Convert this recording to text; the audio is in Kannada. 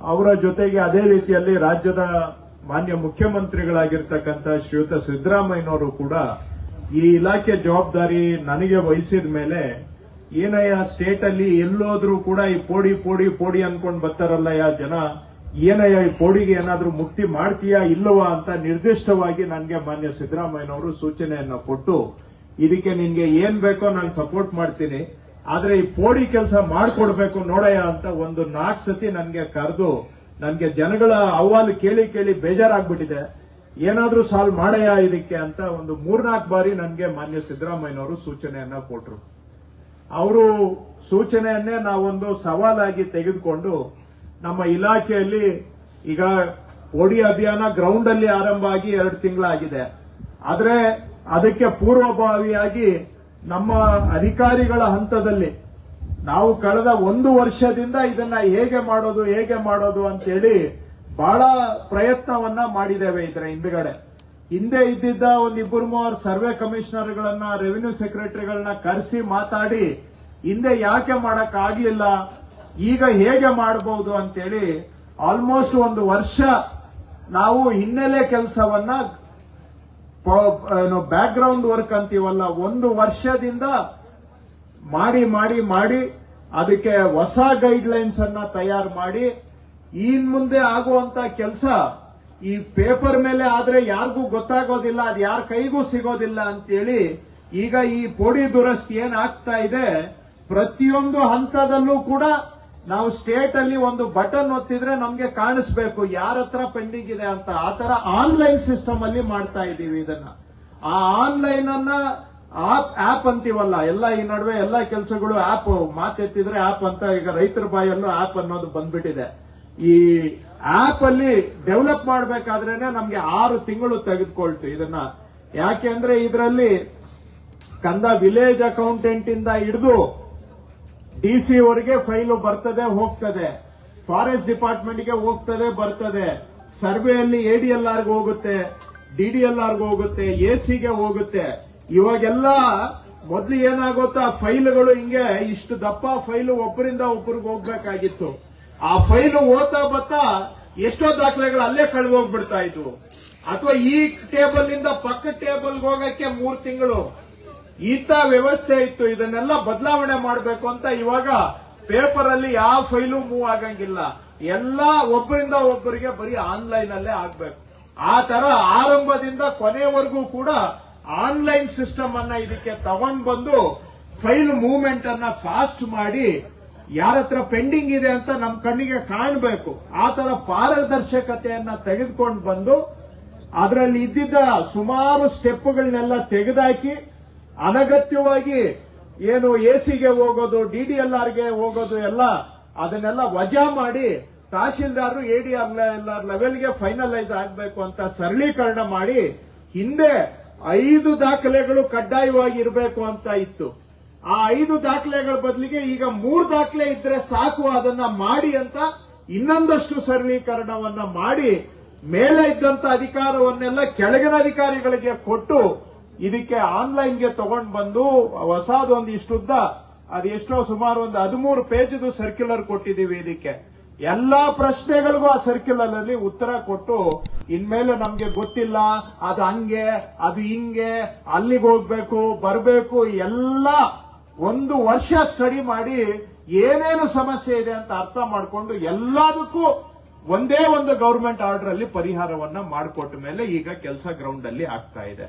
ಅವರ ಜೊತೆಗೆ ಅದೇ ರೀತಿಯಲ್ಲಿ ರಾಜ್ಯದ ಮಾನ್ಯ ಮುಖ್ಯಮಂತ್ರಿಗಳಾಗಿರ್ತಕ್ಕಂಥ ಶ್ರೀಯುತ ಸಿದ್ದರಾಮಯ್ಯನವರು ಕೂಡ ಈ ಇಲಾಖೆ ಜವಾಬ್ದಾರಿ ನನಗೆ ವಹಿಸಿದ ಮೇಲೆ ಏನಯ್ಯ ಸ್ಟೇಟ್ ಅಲ್ಲಿ ಎಲ್ಲೋದ್ರೂ ಕೂಡ ಈ ಪೋಡಿ ಪೋಡಿ ಪೋಡಿ ಅನ್ಕೊಂಡು ಬರ್ತಾರಲ್ಲ ಜನ? ಏನಯ್ಯ, ಈ ಪೋಡಿಗೆ ಏನಾದ್ರೂ ಮುಕ್ತಿ ಮಾಡ್ತೀಯಾ, ಇಲ್ಲವಾ ಅಂತ ನಿರ್ದಿಷ್ಟವಾಗಿ ನನಗೆ ಮಾನ್ಯ ಸಿದ್ದರಾಮಯ್ಯನವರು ಸೂಚನೆಯನ್ನ ಕೊಟ್ಟು, ಇದಕ್ಕೆ ನಿನ್ಗೆ ಏನ್ ಬೇಕೋ ನಾನು ಸಪೋರ್ಟ್ ಮಾಡ್ತೀನಿ. ಆದ್ರೆ ಈ ಪೋಡಿ ಕೆಲಸ ಮಾಡ್ಕೊಡ್ಬೇಕು ನೋಡಯ್ಯ ಅಂತ ಒಂದು ನಾಲ್ಕು ಸತಿ ನನ್ಗೆ ಕರೆದು, ನನ್ಗೆ ಜನಗಳ ಅಹವಾಲು ಕೇಳಿ ಕೇಳಿ ಬೇಜಾರಾಗ್ಬಿಟ್ಟಿದೆ. ಏನಾದ್ರೂ ಸಾಲ್ವ್ ಮಾಡಯ್ಯ ಇದಕ್ಕೆ ಅಂತ ಒಂದು ಮೂರ್ನಾಲ್ಕು ಬಾರಿ ನನ್ಗೆ ಮಾನ್ಯ ಸಿದ್ದರಾಮಯ್ಯನವರು ಸೂಚನೆಯನ್ನ ಕೊಟ್ರು. ಅವರು ಸೂಚನೆಯನ್ನೇ ನಾವೊಂದು ಸವಾಲಾಗಿ ತೆಗೆದುಕೊಂಡು ನಮ್ಮ ಇಲಾಖೆಯಲ್ಲಿ ಈಗ ಓಡಿ ಅಭಿಯಾನ ಗ್ರೌಂಡ್ ಅಲ್ಲಿ ಆರಂಭ ಆಗಿ ಎರಡು ತಿಂಗಳಾಗಿದೆ. ಆದ್ರೆ ಅದಕ್ಕೆ ಪೂರ್ವಭಾವಿಯಾಗಿ ನಮ್ಮ ಅಧಿಕಾರಿಗಳ ಹಂತದಲ್ಲಿ ನಾವು ಕಳೆದ ಒಂದು ವರ್ಷದಿಂದ ಇದನ್ನ ಹೇಗೆ ಮಾಡೋದು ಹೇಗೆ ಮಾಡೋದು ಅಂತೇಳಿ ಬಹಳ ಪ್ರಯತ್ನವನ್ನ ಮಾಡಿದ್ದೇವೆ ಇದರ ಹಿಂದ್ಗಡೆ. ಹಿಂದೆ ಇದ್ದಿದ್ದ ಒಂದು ಇಬ್ಬರು ಮೂವರು ಸರ್ವೆ ಕಮಿಷನರ್ಗಳನ್ನ, ರೆವಿನ್ಯೂ ಸೆಕ್ರೆಟರಿಗಳನ್ನ ಕರೆಸಿ ಮಾತಾಡಿ, ಹಿಂದೆ ಯಾಕೆ ಮಾಡಕ್ ಆಗ್ಲಿಲ್ಲ, ಈಗ ಹೇಗೆ ಮಾಡಬಹುದು ಅಂತೇಳಿ ಆಲ್ಮೋಸ್ಟ್ ಒಂದು ವರ್ಷ ನಾವು ಹಿನ್ನೆಲೆ ಕೆಲಸವನ್ನ ಬ್ಯಾಕ್ ಗ್ರೌಂಡ್ ವರ್ಕ್ ಅಂತೀವಲ್ಲ, ಒಂದು ವರ್ಷದಿಂದ ಮಾಡಿ ಮಾಡಿ ಮಾಡಿ ಅದಕ್ಕೆ ಹೊಸ ಗೈಡ್ ಲೈನ್ಸ್ ಅನ್ನ ತಯಾರು ಮಾಡಿ ಇನ್ ಮುಂದೆ ಆಗುವಂತ ಕೆಲಸ ಈ ಪೇಪರ್ ಮೇಲೆ ಆದ್ರೆ ಯಾರಿಗೂ ಗೊತ್ತಾಗೋದಿಲ್ಲ, ಅದು ಯಾರ ಕೈಗೂ ಸಿಗೋದಿಲ್ಲ ಅಂತೇಳಿ ಈಗ ಈ ಪೋಡಿ ದುರಸ್ತಿ ಏನ್ ಆಗ್ತಾ ಇದೆ, ಪ್ರತಿಯೊಂದು ಹಂತದಲ್ಲೂ ಕೂಡ ನಾವು ಸ್ಟೇಟ್ ಅಲ್ಲಿ ಒಂದು ಬಟನ್ ಒತ್ತಿದ್ರೆ ನಮ್ಗೆ ಕಾಣಿಸ್ಬೇಕು ಯಾರ ಹತ್ರ ಪೆಂಡಿಂಗ್ ಇದೆ ಅಂತ. ಆ ತರ ಆನ್ಲೈನ್ ಸಿಸ್ಟಮ್ ಅಲ್ಲಿ ಮಾಡ್ತಾ ಇದೀವಿ ಇದನ್ನ. ಆ ಆನ್ಲೈನ್ ಅನ್ನ ಆಪ್ ಅಂತೀವಲ್ಲ, ಎಲ್ಲ ಈ ನಡುವೆ ಎಲ್ಲ ಕೆಲಸಗಳು ಆಪ್ ಮಾತೆತ್ತಿದ್ರೆ ಆಪ್ ಅಂತ ಈಗ ರೈತರ ಬಾಯಲ್ಲೂ ಆಪ್ ಅನ್ನೋದು ಬಂದ್ಬಿಟ್ಟಿದೆ. ಈ ಆಪ್ ಅಲ್ಲಿ ಡೆವಲಪ್ ಮಾಡ್ಬೇಕಾದ್ರೇನೆ ನಮ್ಗೆ ಆರು ತಿಂಗಳು ತೆಗೆದುಕೊಳ್ತು ಇದನ್ನ. ಯಾಕೆ ಅಂದ್ರೆ ಇದರಲ್ಲಿ ಕಂದ ವಿಲೇಜ್ ಅಕೌಂಟೆಂಟ್ ಇಂದ ಹಿಡಿದು ಡಿ ಅವರಿಗೆ ಫೈಲು ಬರ್ತದೆ, ಹೋಗ್ತದೆ. ಫಾರೆಸ್ಟ್ ಡಿಪಾರ್ಟ್ಮೆಂಟ್ಗೆ ಹೋಗ್ತದೆ, ಬರ್ತದೆ. ಸರ್ವೆಯಲ್ಲಿ ಎಡಿಎಲ್ಆರ್ ಹೋಗುತ್ತೆ ಡಿಡಿಎಲ್ಆರ್ ಹೋಗುತ್ತೆ, ಎ ಗೆ ಹೋಗುತ್ತೆ. ಇವಾಗೆಲ್ಲ ಮೊದ್ಲು ಏನಾಗುತ್ತಾ, ಫೈಲ್ಗಳು ಹಿಂಗೆ ಇಷ್ಟು ದಪ್ಪ ಫೈಲು ಒಬ್ಬರಿಂದ ಒಬ್ಬರಿಗೆ ಹೋಗ್ಬೇಕಾಗಿತ್ತು. ಆ ಫೈಲು ಓದ್ತಾ ಬತ್ತಾ ಎಷ್ಟೋ ದಾಖಲೆಗಳು ಅಲ್ಲೇ ಕಳೆದು ಹೋಗ್ಬಿಡ್ತಾ ಇದ್ವು. ಅಥವಾ ಈ ಟೇಬಲ್ನಿಂದ ಪಕ್ಕ ಟೇಬಲ್ ಹೋಗಕ್ಕೆ ಮೂರು ತಿಂಗಳು. ಈತ ವ್ಯವಸ್ಥೆ ಇತ್ತು, ಇದನ್ನೆಲ್ಲ ಬದಲಾವಣೆ ಮಾಡಬೇಕು ಅಂತ ಇವಾಗ ಪೇಪರ್ ಅಲ್ಲಿ ಯಾವ ಫೈಲು ಮೂವ್ ಆಗಂಗಿಲ್ಲ. ಎಲ್ಲ ಒಬ್ಬರಿಂದ ಒಬ್ಬರಿಗೆ ಬರೀ ಆನ್ಲೈನ್ ಅಲ್ಲೇ ಆಗ್ಬೇಕು. ಆ ತರ ಆರಂಭದಿಂದ ಕೊನೆವರೆಗೂ ಕೂಡ ಆನ್ಲೈನ್ ಸಿಸ್ಟಮ್ ಅನ್ನ ಇದಕ್ಕೆ ತಗೊಂಡ್ ಬಂದು ಫೈಲ್ ಮೂವ್ಮೆಂಟ್ ಅನ್ನ ಫಾಸ್ಟ್ ಮಾಡಿ ಯಾರ ಹತ್ರ ಪೆಂಡಿಂಗ್ ಇದೆ ಅಂತ ನಮ್ ಕಣ್ಣಿಗೆ ಕಾಣಬೇಕು. ಆ ತರ ಪಾರದರ್ಶಕತೆಯನ್ನ ತೆಗೆದುಕೊಂಡು ಬಂದು ಅದರಲ್ಲಿ ಇದ್ದಿದ್ದ ಸುಮಾರು ಸ್ಟೆಪ್ಗಳನ್ನೆಲ್ಲ ತೆಗೆದಾಕಿ ಅನಗತ್ಯವಾಗಿ ಏನು ಎ ಸಿಗೆ ಹೋಗೋದು ಡಿ ಡಿ ಎಲ್ ಆರ್ಗೆ ಹೋಗೋದು ಎಲ್ಲ, ಅದನ್ನೆಲ್ಲ ವಜಾ ಮಾಡಿ ತಹಶೀಲ್ದಾರರು ಎ ಡಿ ಆರ್ ಲೆವೆಲ್ಗೆ ಫೈನಲೈಸ್ ಆಗಬೇಕು ಅಂತ ಸರಳೀಕರಣ ಮಾಡಿ ಹಿಂದೆ ಐದು ದಾಖಲೆಗಳು ಕಡ್ಡಾಯವಾಗಿ ಇರಬೇಕು ಅಂತ ಇತ್ತು. ಆ ಐದು ದಾಖಲೆಗಳ ಬದಲಿಗೆ ಈಗ ಮೂರು ದಾಖಲೆ ಇದ್ರೆ ಸಾಕು ಅದನ್ನ ಮಾಡಿ ಅಂತ ಇನ್ನೊಂದಷ್ಟು ಸರಳೀಕರಣವನ್ನ ಮಾಡಿ, ಮೇಲೆ ಇದ್ದಂತ ಅಧಿಕಾರವನ್ನೆಲ್ಲ ಕೆಳಗಿನ ಅಧಿಕಾರಿಗಳಿಗೆ ಕೊಟ್ಟು ಇದಕ್ಕೆ ಆನ್ಲೈನ್ಗೆ ತಗೊಂಡು ಬಂದು ಹೊಸದೊಂದು ಇಷ್ಟುದ್ದ, ಅದು ಎಷ್ಟೋ ಸುಮಾರು ಒಂದು ಹದಿಮೂರು ಪೇಜ್ದು ಸರ್ಕ್ಯುಲರ್ ಕೊಟ್ಟಿದ್ದೀವಿ ಇದಕ್ಕೆ. ಎಲ್ಲಾ ಪ್ರಶ್ನೆಗಳಿಗೂ ಆ ಸರ್ಕ್ಯುಲರ್ ಅಲ್ಲಿ ಉತ್ತರ ಕೊಟ್ಟು, ಇನ್ಮೇಲೆ ನಮ್ಗೆ ಗೊತ್ತಿಲ್ಲ, ಅದು ಹಂಗೆ, ಅದು ಹಿಂಗೆ, ಅಲ್ಲಿಗೆ ಹೋಗ್ಬೇಕು, ಬರಬೇಕು, ಎಲ್ಲ ಒಂದು ವರ್ಷ ಸ್ಟಡಿ ಮಾಡಿ ಏನೇನು ಸಮಸ್ಯೆ ಇದೆ ಅಂತ ಅರ್ಥ ಮಾಡಿಕೊಂಡು ಎಲ್ಲದಕ್ಕೂ ಒಂದೇ ಒಂದು ಗೌರ್ಮೆಂಟ್ ಆರ್ಡರ್ ಅಲ್ಲಿ ಪರಿಹಾರವನ್ನ ಮಾಡಿಕೊಟ್ಟ ಮೇಲೆ ಈಗ ಕೆಲಸ ಗ್ರೌಂಡ್ ಅಲ್ಲಿ ಆಗ್ತಾ ಇದೆ.